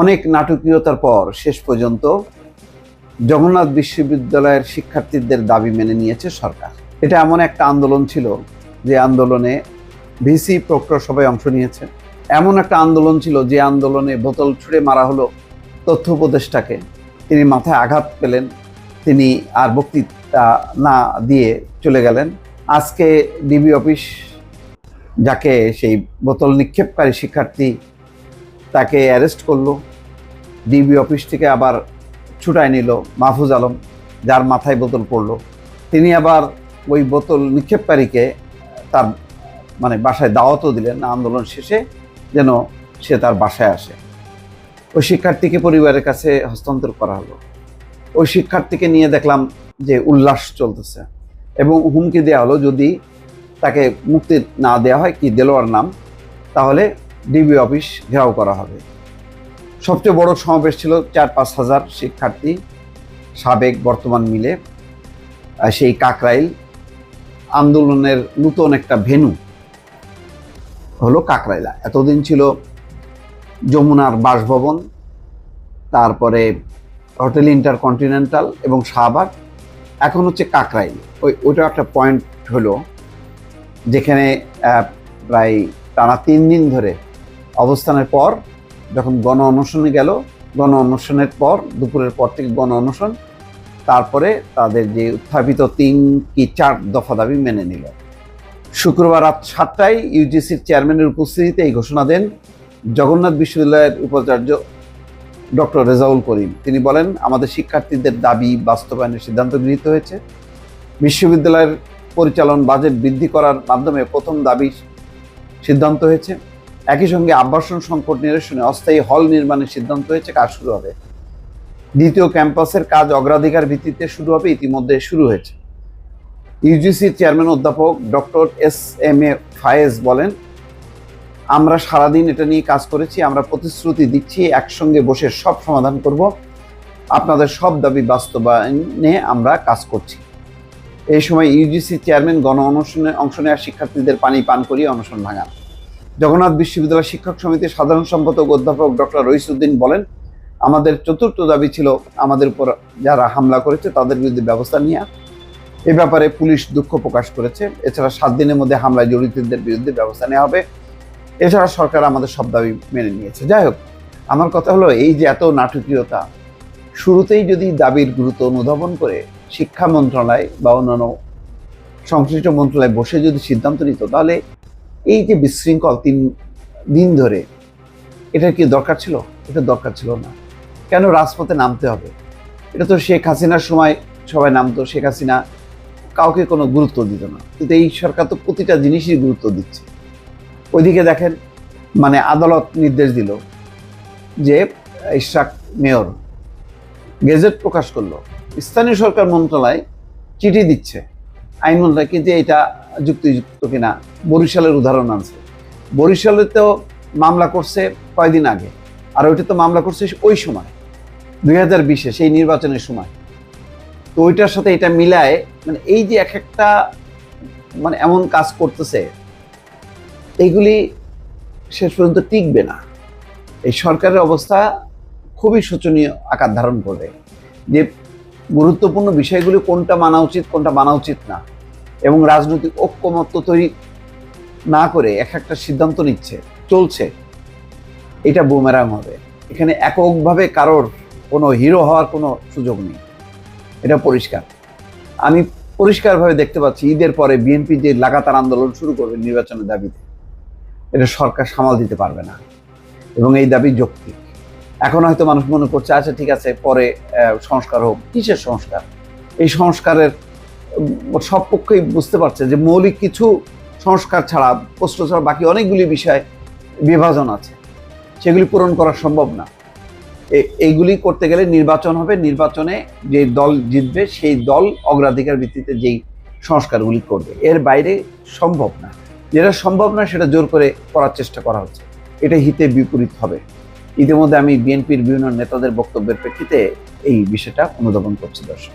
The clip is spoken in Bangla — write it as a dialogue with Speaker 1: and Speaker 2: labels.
Speaker 1: অনেক নাটকীয়তার পর শেষ পর্যন্ত জগন্নাথ বিশ্ববিদ্যালয়ের শিক্ষার্থীদের দাবি মেনে নিয়েছে সরকার। এটা এমন একটা আন্দোলন ছিল যে আন্দোলনে ভিসি প্রক্টর সবাই অংশ নিয়েছে। এমন একটা আন্দোলন ছিল যে আন্দোলনে বোতল ছুঁড়ে মারা হলো তথ্য উপদেষ্টাকে। তিনি মাথায় আঘাত পেলেন, তিনি আর বক্তৃতা না দিয়ে চলে গেলেন। আজকে ডিবি অফিস, যাকে সেই বোতল নিক্ষেপকারী শিক্ষার্থী তাকে অ্যারেস্ট করল ডিবি অফিস থেকে আবার ছুটায় নিল মাহফুজ আলম, যার মাথায় বোতল পড়ল। তিনি আবার ওই বোতল নিক্ষেপকারীকে তার মানে বাসায় দাওয়াতও দিলেন আন্দোলন শেষে, যেন সে তার বাসায় আসে। ওই শিক্ষার্থীকে পরিবারের কাছে হস্তান্তর করা হলো। ওই শিক্ষার্থীকে নিয়ে দেখলাম যে উল্লাস চলতেছে এবং হুমকি দেওয়া হলো, যদি তাকে মুক্তি না দেওয়া হয়, কি দেলোয়ার নাম? তাহলে ডিবি অফিস ঘেরাও করা হবে। সবচেয়ে বড় সমাবেশ ছিল চার পাঁচ হাজার শিক্ষার্থী সাবেক বর্তমান মিলে সেই কাকরাইল আন্দোলনের নূতন একটা ভেনু হলো কাকরাইলা। এতদিন ছিল যমুনার বাসভবন, তারপরে হোটেল ইন্টারকন্টিনেন্টাল এবং শাহবাগ, এখন হচ্ছে কাকরাইল। ওই ওইটা একটা পয়েন্ট হলো, যেখানে প্রায় টানা তিন দিন ধরে অবস্থানের পর যখন গণ অনশনে গেল, গণ অনশনের পর, দুপুরের পর থেকে গণ অনশন, তারপরে তাদের যে উত্থাপিত তিন কি চার দফা দাবি মেনে নিল। শুক্রবার রাত সাতটায় ইউজিসির চেয়ারম্যানের উপস্থিতিতে এই ঘোষণা দেন জগন্নাথ বিশ্ববিদ্যালয়ের উপাচার্য ডক্টর রেজাউল করিম। তিনি বলেন, আমাদের শিক্ষার্থীদের দাবি বাস্তবায়নের সিদ্ধান্ত গৃহীত হয়েছে। বিশ্ববিদ্যালয়ের পরিচালন বাজেট বৃদ্ধি করার মাধ্যমে প্রথম দাবি সিদ্ধান্ত হয়েছে। একই সঙ্গে আবাসন সংকট নিরসনে অস্থায়ী হল নির্মাণের সিদ্ধান্ত হয়েছে, কাজ শুরু হবে। দ্বিতীয় ক্যাম্পাসের কাজ অগ্রাধিকার ভিত্তিতে শুরু হবে, ইতিমধ্যে শুরু হয়েছে। ইউজিসির চেয়ারম্যান অধ্যাপক doctor S M A Fayez বলেন, আমরা সারাদিন এটা নিয়ে কাজ করেছি, আমরা প্রতিশ্রুতি দিচ্ছি, একসঙ্গে বসে সব সমাধান করব। আপনাদের সব দাবি বাস্তবায়নে আমরা কাজ করছি। এই সময় ইউজিসি চেয়ারম্যান গণ অনশনে অংশ নেওয়া শিক্ষার্থীদের পানি পান করিয়ে অনশন ভাঙান। জগন্নাথ বিশ্ববিদ্যালয় শিক্ষক সমিতির সাধারণ সম্পাদক অধ্যাপক ডক্টর রইসুদ্দিন বলেন, আমাদের চতুর্থ দাবি ছিল আমাদের উপর যারা হামলা করেছে তাদের বিরুদ্ধে ব্যবস্থা নেওয়া এ ব্যাপারে পুলিশ দুঃখ প্রকাশ করেছে। এছাড়া সাত দিনের মধ্যে হামলায় জড়িতদের বিরুদ্ধে ব্যবস্থা নেওয়া হবে। এছাড়া সরকার আমাদের সব দাবি মেনে নিয়েছে। যাই হোক, আমার কথা হলো এই যে এত নাটকীয়তা, শুরুতেই যদি দাবির গুরুত্ব অনুধাবন করে শিক্ষা মন্ত্রণালয় বা অন্যান্য সংশ্লিষ্ট মন্ত্রণালয় বসে যদি সিদ্ধান্ত নিত, তাহলে এই যে বিশৃঙ্খল তিন দিন ধরে এটা কি দরকার ছিল? এটা দরকার ছিল না। কেন রাজপথে নামতে হবে? এটা তো শেখ হাসিনার সময় সবাই নামতো, শেখ হাসিনা কাউকে কোনো গুরুত্ব দিত না। কিন্তু এই সরকার তো প্রতিটা জিনিসই গুরুত্ব দিচ্ছে। ওইদিকে দেখেন মানে আদালত নির্দেশ দিল যে ইশরাক মেয়র গেজেট প্রকাশ করল। স্থানীয় সরকার মন্ত্রণালয় চিঠি দিচ্ছে আইন মন্ত্রণালয়কে কিন্তু এটা যুক্তিযুক্ত কিনা, বরিশালের উদাহরণ আনছে। বরিশালে তো মামলা করছে কয়দিন আগে, আর ওইটা তো মামলা করছে ওই সময়, দুই হাজার বিশে, সেই নির্বাচনের সময়। তো ওইটার সাথে এটা মিলায় মানে এই যে এক একটা মানে এমন কাজ করতেছে এইগুলি শেষ পর্যন্ত টিকবে না। এই সরকারের অবস্থা খুবই শোচনীয় আকার ধারণ করবে। যে গুরুত্বপূর্ণ বিষয়গুলি কোনটা মানা উচিত, কোনটা মানা উচিত না। এবং রাজনৈতিক ঐক্যমত্য তৈরি না করে এক একটা সিদ্ধান্ত নিচ্ছে, চলছে, এটা বুমেরাং হবে। এখানে এককভাবে কারোর কোনো হিরো হওয়ার কোনো সুযোগ নেই। এটা পরিষ্কার। আমি পরিষ্কারভাবে দেখতে পাচ্ছি, ঈদের পরে বিএনপি যে লাগাতার আন্দোলন শুরু করবে নির্বাচনের দাবিতে, এটা সরকার সামাল দিতে পারবে না। এবং এই দাবি যৌক্তিক। এখন হয়তো মানুষ মনে করছে আচ্ছা ঠিক আছে, পরে সংস্কার হোক। কিসের সংস্কার? এই সংস্কারের সব পক্ষই বুঝতে পারছে যে মৌলিক কিছু সংস্কার ছাড়া, প্রশ্ন ছাড়া বাকি অনেকগুলি বিষয় বিভাজন আছে। সেগুলি পূরণ করা সম্ভব না। এইগুলি করতে গেলে নির্বাচন হবে। নির্বাচনে যে দল জিতবে, সেই দল অগ্রাধিকার ভিত্তিতে যেই সংস্কারগুলি করবে, এর বাইরে সম্ভব না। যেটা সম্ভব না, সেটা জোর করে করার চেষ্টা করা হচ্ছে। এটা হিতে বিপরীত হবে। ইতিমধ্যে আমি বিএনপির বিভিন্ন নেতাদের বক্তব্যের প্রেক্ষিতে এই বিষয়টা অনুধাবন করছি, দর্শক।